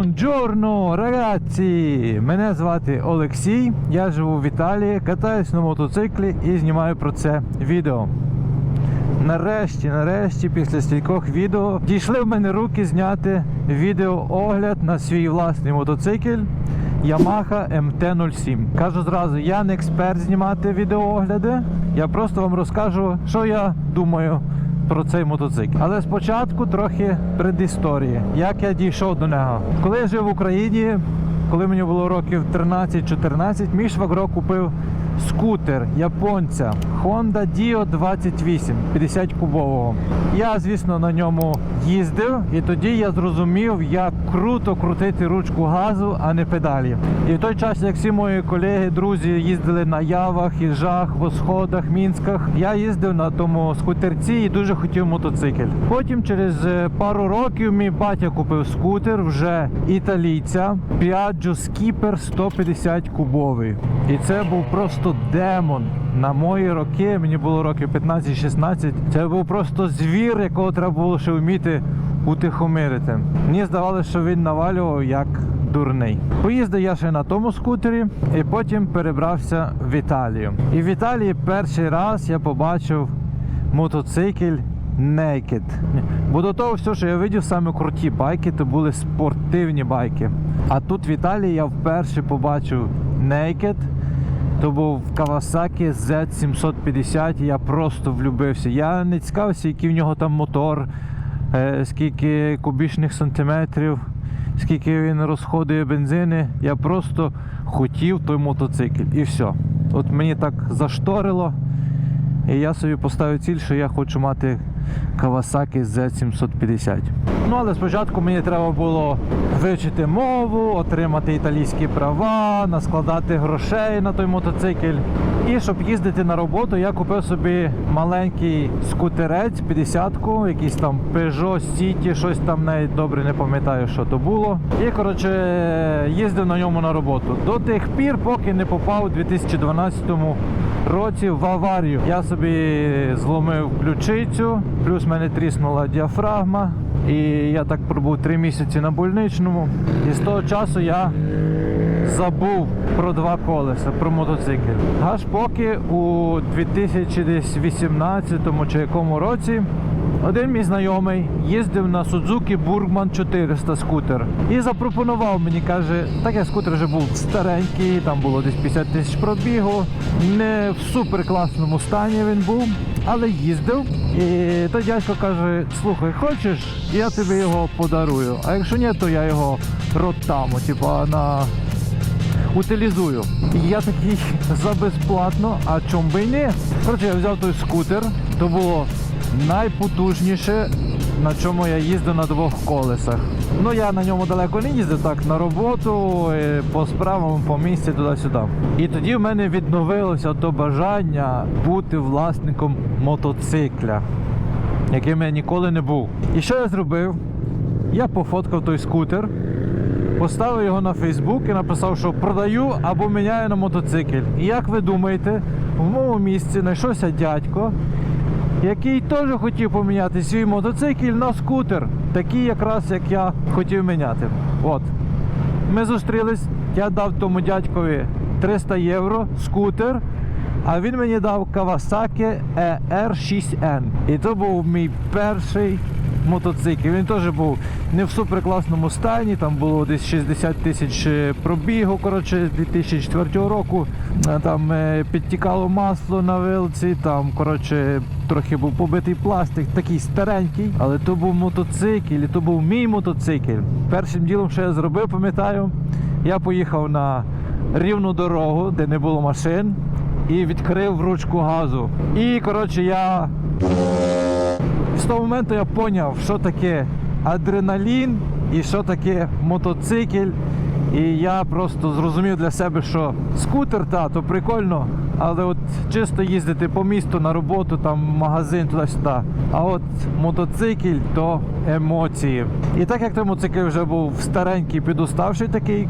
Бонджорно, рагazzi! Мене звати Олексій. Я живу в Італії, катаюсь на мотоциклі і знімаю про це відео. Нарешті, нарешті, після стількох відео дійшли в мене руки зняти відеоогляд на свій власний мотоцикл Yamaha MT-07. Кажу зразу, я не експерт знімати відеоогляди. Я просто вам розкажу, що я думаю про цей мотоцикл. Але спочатку трохи предісторії, як я дійшов до нього. Коли я жив в Україні, коли мені було років 13-14, мій швагро купив скутер японця Honda Dio 28 50 кубового. Я, звісно, на ньому їздив, і тоді я зрозумів, як круто крутити ручку газу, а не педалі. І в той час, як всі мої колеги, друзі їздили на явах, їжах, восходах, мінськах, я їздив на тому скутерці і дуже хотів мотоцикл. Потім, через е, пару років, мій батя купив скутер вже італійця Piaggio Skipper 150 кубовий. І це був просто демон. На мої роки, мені було років 15-16, це був просто звір, якого треба було ще вміти утихомирити. Мені здавалося, що він навалював як дурний. Поїздив я ще на тому скутері і потім перебрався в Італію. І в Італії перший раз я побачив мотоцикл Naked. Бо до того все, що я видів саме круті байки, то були спортивні байки. А тут в Італії я вперше побачив Naked. То був Kawasaki Z750, я просто влюбився. Я не цікавився, який в нього там мотор, е, скільки кубічних сантиметрів, скільки він розходує бензини. Я просто хотів той мотоцикл. І все. От мені так зашторило. І я собі поставив ціль, що я хочу мати Kawasaki Z750. Ну, але спочатку мені треба було вивчити мову, отримати італійські права, наскладати грошей на той мотоцикл. І щоб їздити на роботу, я купив собі маленький скутерець 50-ку, якийсь там Peugeot City, щось там навіть добре не пам'ятаю, що то було. І коротше їздив на ньому на роботу. До тих пір, поки не попав у 2012 році в аварію. Я собі зломив ключицю, плюс мене тріснула діафрагма. І я так пробув три місяці на больничному. І з того часу я забув про два колеса, про мотоцикл. Аж поки у 2018 чи якому році один мій знайомий їздив на Suzuki Burgman 400 скутер і запропонував мені, каже, так як скутер вже був старенький, там було десь 50 тисяч пробігу, не в супер класному стані він був, але їздив. І той дядько каже: слухай, хочеш, я тобі його подарую. А якщо ні, то я його ротаму, типа на утилізую. Я такий за безплатно, а чом би й не? Коротше, я взяв той скутер, то було найпотужніше, на чому я їздив на двох колесах. Ну я на ньому далеко не їздив, так на роботу, е, по справам, по місці туди-сюди. І тоді в мене відновилося то бажання бути власником мотоцикля, яким я ніколи не був. І що я зробив? Я пофоткав той скутер, поставив його на Фейсбук і написав, що продаю або міняю на мотоцикл. І як ви думаєте, в моєму місці знайшовся дядько, який теж хотів поміняти свій мотоцикл на скутер, такий якраз як я хотів міняти. От. Ми зустрілись, я дав тому дядькові 300 євро скутер, а він мені дав Kawasaki ER6N. І то був мій перший мотоцикл. Він теж був не в суперкласному стані, там було десь 60 тисяч е, пробігу, коротше, з 2004 року. Е, Там е, підтікало масло на вилці, там, коротше, трохи був побитий пластик, такий старенький, але то був мотоцикл, і то був мій мотоцикл. Першим ділом, що я зробив, пам'ятаю, я поїхав на рівну дорогу, де не було машин, і відкрив ручку газу. І коротше, я з того моменту я зрозумів, що таке адреналін і що таке мотоцикл. І я просто зрозумів для себе, що скутер, та, то прикольно, але от чисто їздити по місту на роботу, там магазин туди-сюди. А от мотоцикл то емоції. І так як той мотоцикл вже був старенький, підуставший такий,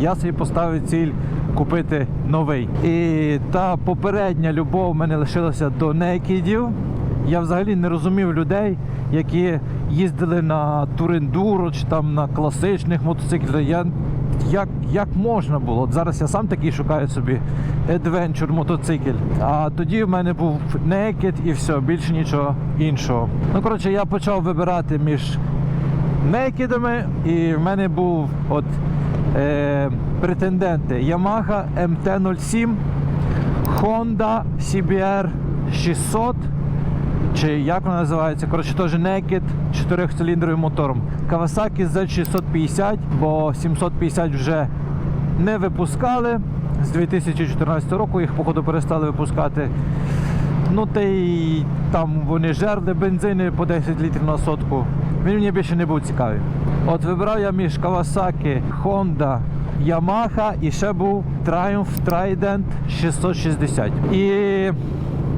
я собі поставив ціль купити новий. І та попередня любов в мене лишилася до некідів. Я взагалі не розумів людей, які їздили на турендуро чи там на класичних мотоциклах. Я, як, як можна було? От зараз я сам такий шукаю собі adventure мотоцикл. А тоді в мене був Naked і все, більше нічого іншого. Ну коротше, я почав вибирати між Некідами, і в мене був от е, претенденти Yamaha MT-07, Honda CBR 600, чи як вона називається, коротше, теж Naked 4-циліндровим мотором. Kawasaki Z650, бо 750 вже не випускали. З 2014 року їх, походу, перестали випускати. Ну та й там вони жерли бензини по 10 літрів на сотку. Він мені більше не був цікавий. От вибирав я між Kawasaki, Honda, Yamaha і ще був Triumph Trident 660. І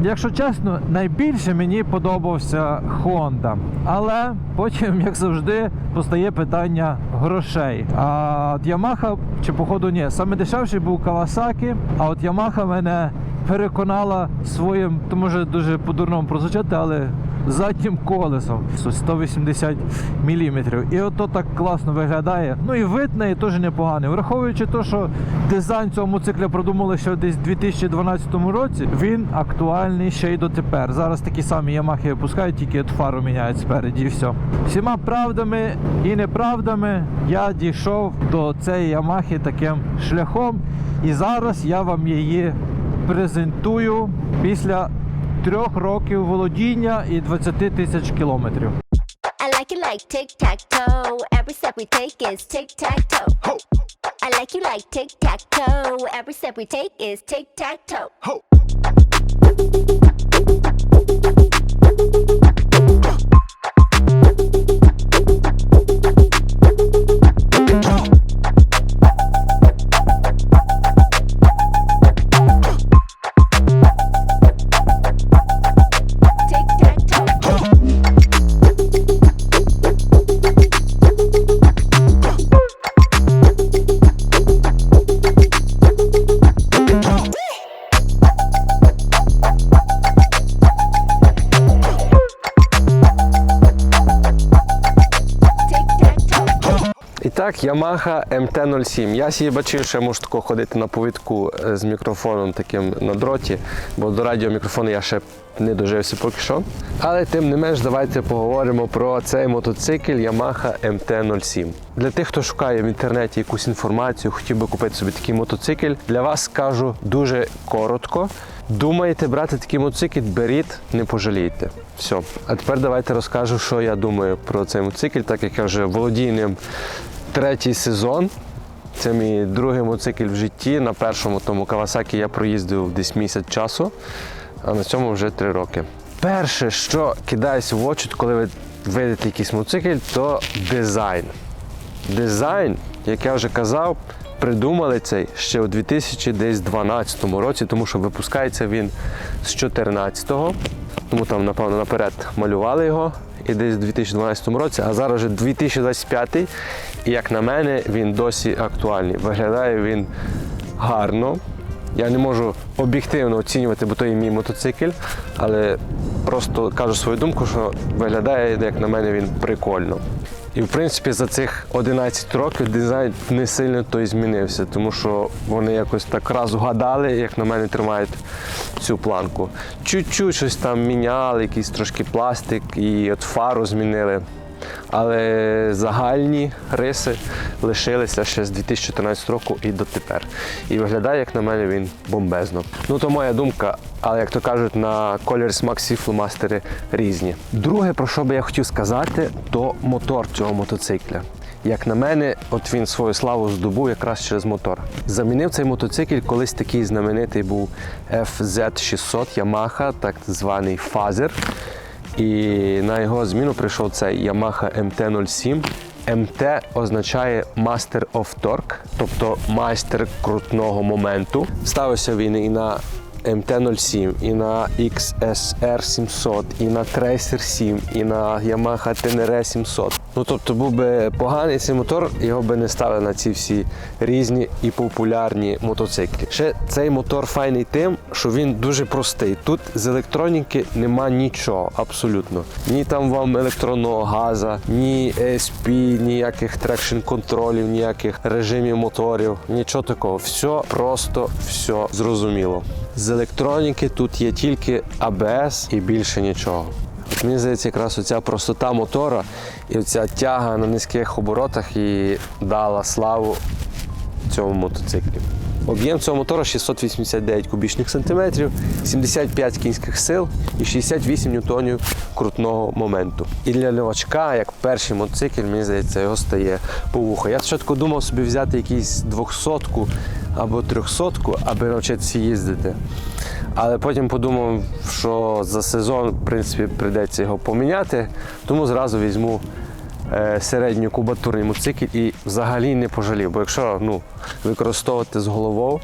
якщо чесно, найбільше мені подобався Honda. Але потім, як завжди, постає питання грошей. А от Yamaha, чи походу ні, саме дешевший був Kawasaki, а от Yamaha мене переконала своїм, то може дуже по-дурному прозвучати, але заднім колесом 180 мм. І ото так класно виглядає. Ну і вид неї теж непоганий. Враховуючи те, що дизайн цього мотоцикля продумали ще десь у 2012 році, він актуальний ще й дотепер. Зараз такі самі Ямахи випускають, тільки от фару міняють спереді і все. Всіма правдами і неправдами я дійшов до цієї Ямахи таким шляхом. І зараз я вам її презентую після трьох років володіння і 20 тисяч кілометрів. I like you like tic tac toe. Every step we take is tic tac toe. I like you like tic tac toe. Every step we take is tic tac так, Yamaha MT-07. Я сі бачив, що я можу тако ходити на повідку е, з мікрофоном таким на дроті, бо до радіомікрофону я ще не дожився поки що. Але тим не менш, давайте поговоримо про цей мотоцикл Yamaha MT-07. Для тих, хто шукає в інтернеті якусь інформацію, хотів би купити собі такий мотоцикл, для вас скажу дуже коротко. Думаєте брати такий мотоцикл, беріть, не пожалієте. Все. А тепер давайте розкажу, що я думаю про цей мотоцикл, так як я вже володію ним третій сезон. Це мій другий мотоцикл в житті. На першому тому Кавасакі я проїздив десь місяць часу, а на цьому вже три роки. Перше, що кидається в очі, коли ви видите якийсь мотоцикл, то дизайн. Дизайн, як я вже казав, придумали цей ще у 2012 році, тому що випускається він з 14-го, тому там, напевно, наперед малювали його. І десь у 2012 році, а зараз вже 2025 і як на мене, він досі актуальний. Виглядає він гарно. Я не можу об'єктивно оцінювати, бо то є мій мотоцикл, але просто кажу свою думку, що виглядає, як на мене, він прикольно. І в принципі за цих 11 років дизайн не сильно той змінився, тому що вони якось так раз угадали, як на мене тримають цю планку. Чуть-чуть щось там міняли, якийсь трошки пластик і от фару змінили. Але загальні риси лишилися ще з 2014 року і дотепер. І виглядає, як на мене, він бомбезно. Ну то моя думка, але як то кажуть, на колір смак всі фломастери різні. Друге, про що би я хотів сказати, то мотор цього мотоцикля. Як на мене, от він свою славу здобув якраз через мотор. Замінив цей мотоцикл, колись такий знаменитий був FZ600 Yamaha, так званий фазер. І на його зміну прийшов цей Yamaha MT-07. MT означає Master of Torque, тобто майстер крутного моменту. Ставився він і на MT-07, і на XSR 700, і на Tracer 7, і на Yamaha TNR 700. Ну тобто був би поганий цей мотор, його би не ставили на ці всі різні і популярні мотоциклі. Ще цей мотор файний тим, що він дуже простий. Тут з електроніки нема нічого абсолютно. Ні там вам електронного газа, ні ESP, ніяких трекшн контролів, ніяких режимів моторів, нічого такого. Все просто все зрозуміло. З електроніки тут є тільки ABS і більше нічого. Мені здається, якраз оця простота мотора і оця тяга на низьких оборотах і дала славу цьому мотоциклі. Об'єм цього мотора 689 кубічних сантиметрів, 75 кінських сил і 68 ньютонів крутного моменту. І для новачка, як перший мотоцикл, мені здається, його стає по вухо. Я спочатку думав собі взяти якийсь 200 або 300, аби навчитися їздити. Але потім подумав, що за сезон, в принципі, прийдеться його поміняти, тому зразу візьму е, середньокубатурний моцикль і взагалі не пожалів. Бо якщо ну, використовувати з головою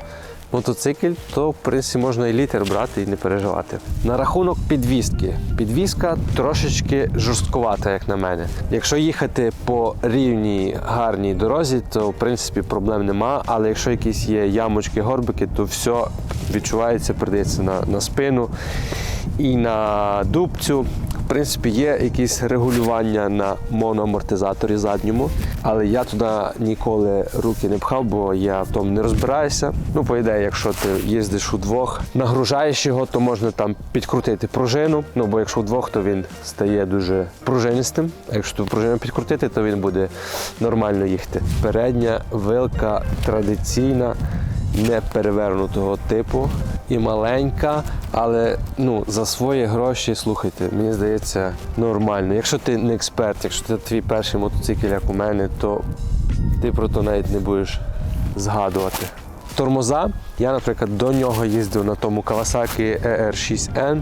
мотоцикл, то в принципі можна і літер брати і не переживати. На рахунок підвіски. Підвіска трошечки жорсткувата, як на мене. Якщо їхати по рівній гарній дорозі, то в принципі проблем нема. Але якщо якісь є ямочки, горбики, то все відчувається, передається на, на спину і на дубцю. Принципі, є якісь регулювання на моноамортизаторі задньому, але я туди ніколи руки не пхав, бо я в тому не розбираюся. Ну, по ідеї, якщо ти їздиш удвох, нагружаєш його, то можна там підкрутити пружину. Ну бо якщо вдвох, то він стає дуже пружинистим. Якщо ту пружину підкрутити, то він буде нормально їхати. Передня вилка традиційна не перевернутого типу і маленька, але ну, за свої гроші, слухайте, мені здається, нормально. Якщо ти не експерт, якщо це твій перший мотоцикл, як у мене, то ти про то навіть не будеш згадувати. Тормоза, я, наприклад, до нього їздив на тому Kawasaki ER6N,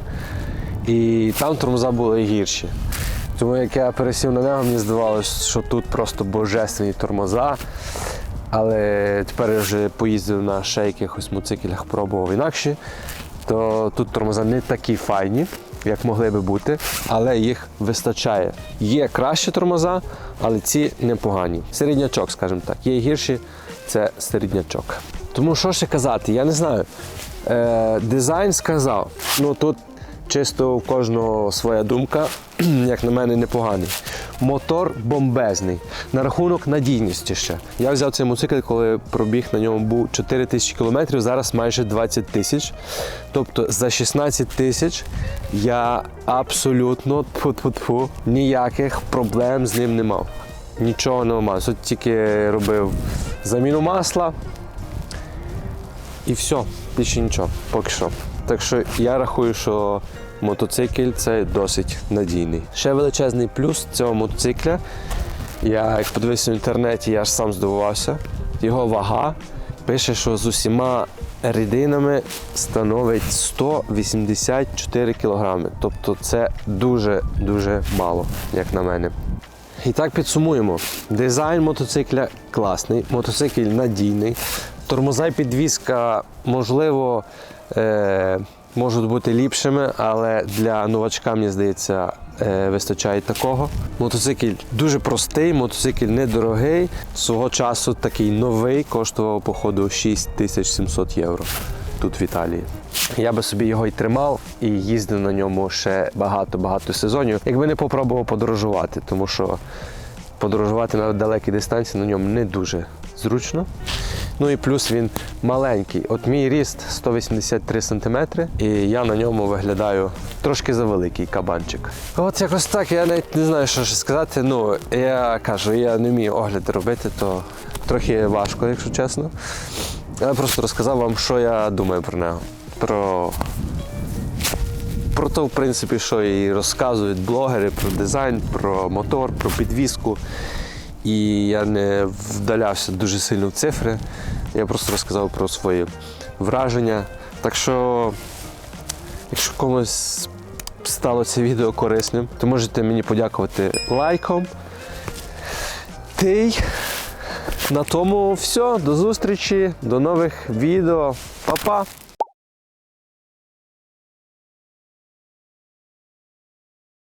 і там тормоза були гірші. Тому як я пересів на нього, мені здавалося, що тут просто божественні тормоза. Але тепер я вже поїздив на ще якихось мотоциклях, пробував інакше, то тут тормоза не такі файні, як могли би бути, але їх вистачає. Є кращі тормоза, але ці непогані. Середнячок, скажімо так. Є гірші, це середнячок. Тому що ще казати, я не знаю. Е, дизайн сказав, ну тут чисто у кожного своя думка, як на мене, непоганий. Мотор бомбезний. На рахунок надійності ще. Я взяв цей мотоцикл, коли пробіг на ньому був 4 тисячі кілометрів, зараз майже 20 тисяч. Тобто за 16 тисяч я абсолютно тьфу-тьфу-тьфу, ніяких проблем з ним не мав. Нічого не мав. Тут тільки робив заміну масла, і все, більше нічого, поки що. Так що я рахую, що мотоцикл це досить надійний. Ще величезний плюс цього мотоцикля. Я як подивився в інтернеті, я ж сам здивувався. Його вага пише, що з усіма рідинами становить 184 кілограми. Тобто це дуже-дуже мало, як на мене. І так підсумуємо. Дизайн мотоцикля класний, мотоцикл надійний. Тормоза підвізка, можливо, е, можуть бути ліпшими, але для новачка, мені здається, е, вистачає такого. Мотоцикл дуже простий, мотоцикл недорогий. Свого часу такий новий, коштував, походу, 6700 євро тут в Італії. Я би собі його й тримав і їздив на ньому ще багато-багато сезонів, якби не попробував подорожувати, тому що подорожувати на далекі дистанції на ньому не дуже зручно. Ну і плюс він маленький. От мій ріст 183 см, і я на ньому виглядаю трошки за великий кабанчик. От якось так, я навіть не знаю, що ще сказати. Ну, я кажу, я не вмію огляди робити, то трохи важко, якщо чесно. Я просто розказав вам, що я думаю про нього. Про про те, в принципі, що і розказують блогери про дизайн, про мотор, про підвіску. І я не вдалявся дуже сильно в цифри. Я просто розказав про свої враження. Так що, якщо комусь стало це відео корисним, то можете мені подякувати лайком. Та на тому все. До зустрічі, до нових відео. Па-па!